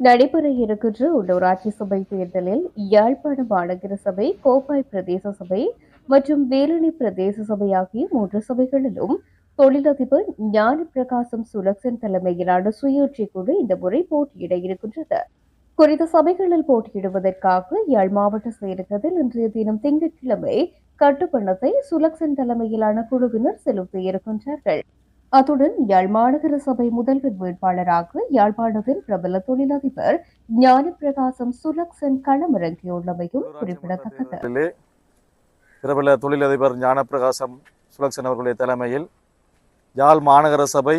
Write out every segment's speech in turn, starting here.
நடைபெற இருக்கின்ற உள்ளூராட்சி சபை தேர்தலில் யாழ்ப்பாண மாநகர சபை கோப்பாய் பிரதேச சபை மற்றும் வேலணி பிரதேச சபை ஆகிய மூன்று சபைகளிலும் தொழிலதிபர் ஞான பிரகாசம் சுலக்சன் தலைமையிலான சுயேட்சை குழு இந்த முறை போட்டியிட இருக்கின்றது. குறித்த சபைகளில் போட்டியிடுவதற்காக யாழ் மாவட்ட செயலகத்தில் இன்றைய தினம் திங்கட்கிழமை கட்டுப்பணத்தை சுலக்சன் தலைமையிலான குழுவினர் செலுத்தியிருக்கின்றார்கள் அத்துடன் யாழ் மாநகர சபை முதல்வர் வேட்பாளராக யாழ்ப்பாணத்தின் பிரபல தொழிலதிபர் ஞான பிரகாசம் சுலக்சன் களமிறங்கியுள்ளமையும் குறிப்பிடத்தக்கது. பிரபல தொழிலதிபர் ஞானப்பிரகாசம் சுலக்ஷன் அவர்களுடைய தலைமையில் யாழ் மாநகர சபை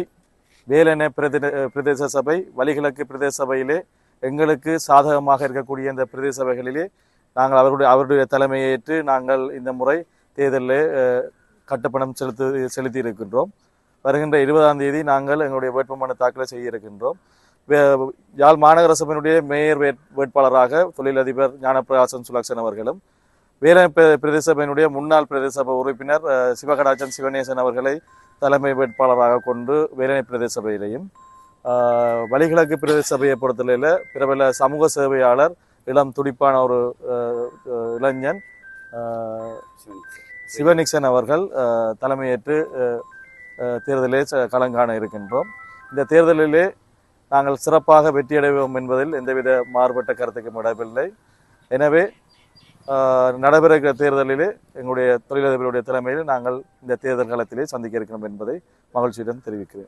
வேலென பிரதே- பிரதேச சபை வலிகிழக்கு பிரதேச சபையிலே எங்களுக்கு சாதகமாக இருக்கக்கூடிய இந்த பிரதேச சபைகளிலே நாங்கள் அவருடைய அவருடைய தலைமையை ஏற்று நாங்கள் இந்த முறை தேர்தலில் கட்டுப்பணம் செலுத்து செலுத்தி இருக்கின்றோம் வருகின்ற இருபதாம் தேதி நாங்கள் எங்களுடைய வேட்புமனு தாக்கல் செய்ய இருக்கின்றோம். யாழ் மாநகர சபையினுடைய மேயர் வேட்- வேட்பாளராக தொழிலதிபர் ஞானப்பிரகாசன் சுலக்ஷன் அவர்களும் வேலை பிரதேச சபையினுடைய முன்னாள் பிரதேச சபை உறுப்பினர் சிவகடாச்சன் சிவநேசன் அவர்களை தலைமை வேட்பாளராக கொண்டு வேலனை பிரதேச சபையிலையும் வலிகிழக்கு பிரதேச சபையை பொறுத்தவரையில் பிரபல சமூக சேவையாளர் இளம் துடிப்பான ஒரு இளைஞன் அஹ், சிவனிக்சன் அவர்கள் தலைமையேற்று தேர்தலிலே ச- களங்காண இருக்கின்றோம். இந்த தேர்தலிலே நாங்கள் சிறப்பாக வெற்றியடைவோம் என்பதில் எந்தவித மாறுபட்ட கருத்துக்கும் இடமில்லை. எனவே நடைபெற இருக்கிற தேர்தலிலே எங்களுடைய தொழிலதிபருடைய தலைமையில் நாங்கள் இந்த தேர்தல் காலத்திலே சந்திக்க இருக்கிறோம் என்பதை மகிழ்ச்சியுடன் தெரிவிக்கிறேன்.